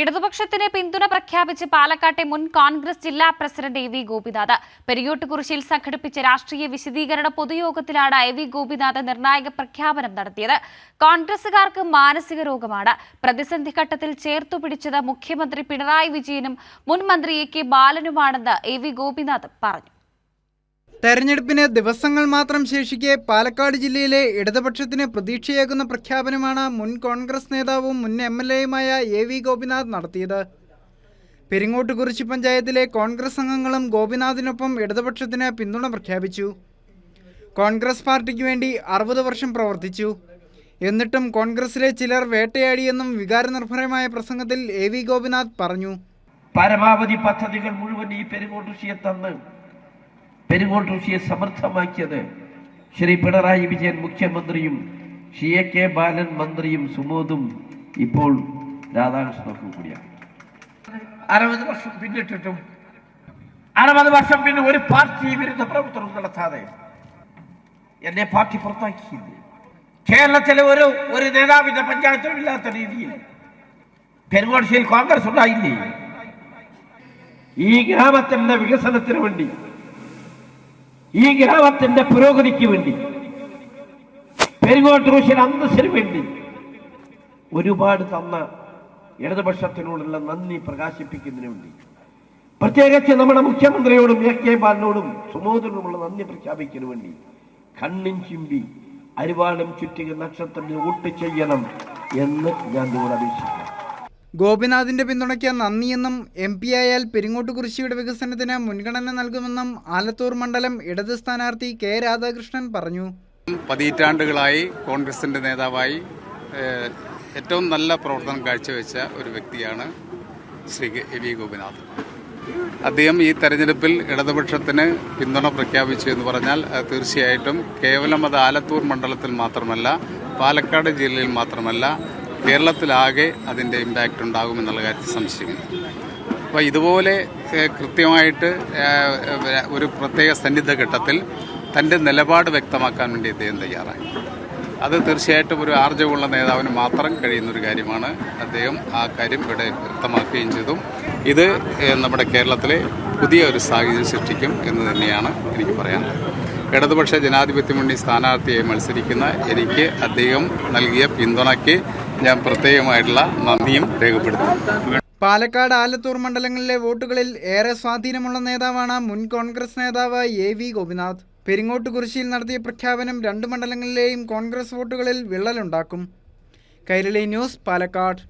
ഇടതുപക്ഷത്തിന് പിന്തുണ പ്രഖ്യാപിച്ച് പാലക്കാട്ടെ മുൻ കോൺഗ്രസ് ജില്ലാ പ്രസിഡന്റ് എ വി ഗോപിനാഥ്. പെരിയോട്ടുകുറിശിയിൽ സംഘടിപ്പിച്ച രാഷ്ട്രീയ വിശദീകരണ പൊതുയോഗത്തിലാണ് എ വി ഗോപിനാഥ് നിർണായക പ്രഖ്യാപനം നടത്തിയത്. കോൺഗ്രസുകാർക്ക് മാനസിക രോഗമാണ്. പ്രതിസന്ധി ഘട്ടത്തിൽ ചേർത്തു പിടിച്ചത് മുഖ്യമന്ത്രി പിണറായി വിജയനും മുൻ മന്ത്രി എ കെ ബാലനുമാണെന്ന് എ വി ഗോപിനാഥ് പറഞ്ഞു. തെരഞ്ഞെടുപ്പിന് ദിവസങ്ങൾ മാത്രം ശേഷിക്കെ പാലക്കാട് ജില്ലയിലെ ഇടതുപക്ഷത്തിന് പ്രതീക്ഷയേകുന്ന പ്രഖ്യാപനമാണ് മുൻ കോൺഗ്രസ് നേതാവും മുൻ എം എൽ എയുമായ എ വി ഗോപിനാഥ് നടത്തിയത്. പെരിങ്ങോട്ടുകുറിശി പഞ്ചായത്തിലെ കോൺഗ്രസ് അംഗങ്ങളും ഗോപിനാഥിനൊപ്പം ഇടതുപക്ഷത്തിന് പിന്തുണ പ്രഖ്യാപിച്ചു. കോൺഗ്രസ് പാർട്ടിക്ക് വേണ്ടി അറുപത് വർഷം പ്രവർത്തിച്ചു. എന്നിട്ടും കോൺഗ്രസിലെ ചിലർ വേട്ടയാടിയെന്നും വികാരനിർഭരമായ പ്രസംഗത്തിൽ എ വി ഗോപിനാഥ് പറഞ്ഞു. പരമാവധി പദ്ധതികൾ മുഴുവൻ ഈ പെരുങ്ങോട്ടുഷിയെ തന്ന് പെരുങ്ങോട്ടുഷിയെ സമർത്ഥമാക്കിയത് ശ്രീ പിണറായി വിജയൻ മുഖ്യമന്ത്രിയും ശ്രീ എ കെ ബാലൻ മന്ത്രിയും സുമോദും ഇപ്പോൾ രാധാകൃഷ്ണനും കൂടിയാണ്. അറുപത് വർഷം പിന്നിട്ടിട്ടും അറുപത് വർഷം പിന്നെ ഒരു പാർട്ടി വിരുദ്ധ പ്രവർത്തനം നടത്താതെ എന്നെ പാർട്ടി പുറത്താക്കിയില്ല? കേരളത്തിലെ ഒരു ഒരു നേതാവിന്റെ പഞ്ചായത്തിലും ഇല്ലാത്ത രീതിയിൽ പെരുങ്ങോട്ടുശ്ശേരി കോൺഗ്രസ് ഉണ്ടായില്ലേ? ഈ ഗ്രാമത്തിന്റെ വികസനത്തിന് വേണ്ടി ഈ ഗ്രാമത്തിന്റെ പുരോഗതിക്ക് വേണ്ടി പെരുങ്ങോട്ടൂശ്ശേരി അന്തസ്സിന് വേണ്ടി ഒരുപാട് തന്ന ഇടതുപക്ഷത്തിനോടുള്ള നന്ദി പ്രകാശിപ്പിക്കുന്നതിന് വേണ്ടി. പ്രത്യേകിച്ച് നമ്മുടെ മുഖ്യമന്ത്രിയോടും എ കെ ബാലനോടും സുമോദരനുമുള്ള നന്ദി പ്രഖ്യാപിക്കുന്നതിന് വേണ്ടി കണ്ണും ചിമ്പി അരിവാളും ചുറ്റിക നക്ഷത്രത്തിന് വോട്ട് ചെയ്യണം എന്ന് ഞാൻ നിങ്ങളോട് അപേക്ഷിക്കുന്നു. ഗോപിനാഥിന്റെ പിന്തുണയ്ക്ക് നന്ദിയെന്നും എം പി ആയാൽ പെരിങ്ങോട്ടുകുറിശിയുടെ വികസനത്തിന് മുൻഗണന നൽകുമെന്നും ആലത്തൂർ മണ്ഡലം ഇടത് സ്ഥാനാർത്ഥി കെ രാധാകൃഷ്ണൻ പറഞ്ഞു. പതിറ്റാണ്ടുകളായി കോൺഗ്രസിന്റെ നേതാവായി ഏറ്റവും നല്ല പ്രവർത്തനം കാഴ്ചവെച്ച ഒരു വ്യക്തിയാണ് ശ്രീ എ വി ഗോപിനാഥ്. അദ്ദേഹം ഈ തെരഞ്ഞെടുപ്പിൽ ഇടതുപക്ഷത്തിന് പിന്തുണ പ്രഖ്യാപിച്ചു എന്ന് പറഞ്ഞാൽ തീർച്ചയായിട്ടും കേവലം അത് ആലത്തൂർ മണ്ഡലത്തിൽ മാത്രമല്ല പാലക്കാട് ജില്ലയിൽ മാത്രമല്ല കേരളത്തിലാകെ അതിന്റെ ഇമ്പാക്റ്റ് ഉണ്ടാകുമെന്നുള്ള കാര്യത്തിൽ സംശയമില്ല. അപ്പോൾ ഇതുപോലെ കൃത്യമായിട്ട് ഒരു പ്രത്യേക സന്നിദ്ധ ഘട്ടത്തിൽ തന്റെ നിലപാട് വ്യക്തമാക്കാൻ വേണ്ടി അദ്ദേഹം തയ്യാറായി. അത് തീർച്ചയായിട്ടും ഒരു ആർജവമുള്ള നേതാവിന് മാത്രം കഴിയുന്ന ഒരു കാര്യമാണ് അദ്ദേഹം ആ കാര്യം ഇവിടെ വ്യക്തമാക്കുകയും ചെയ്തു. ഇത് നമ്മുടെ കേരളത്തിലെ പുതിയ ഒരു സാഹചര്യം സൃഷ്ടിക്കും എന്ന് തന്നെയാണ് എനിക്ക് പറയാനുള്ളത്. ഇടതുപക്ഷ ജനാധിപത്യ മുന്നണി സ്ഥാനാർത്ഥിയായി മത്സരിക്കുന്ന എനിക്ക് അദ്ദേഹം നൽകിയ പിന്തുണയ്ക്ക് ഞാൻ പ്രത്യേകമായിട്ടുള്ള നന്ദിയും രേഖപ്പെടുത്തുന്നു. പാലക്കാട് ആലത്തൂർ മണ്ഡലങ്ങളിലെ വോട്ടുകളിൽ ഏറെ സ്വാധീനമുള്ള നേതാവാണ് മുൻ കോൺഗ്രസ് നേതാവ് എ വി ഗോപിനാഥ്. പെരിങ്ങോട്ടുകുറിശിയിൽ നടത്തിയ പ്രഖ്യാപനം രണ്ട് മണ്ഡലങ്ങളിലെയും കോൺഗ്രസ് വോട്ടുകളിൽ വിള്ളലുണ്ടാക്കും. കൈരളി ന്യൂസ് പാലക്കാട്.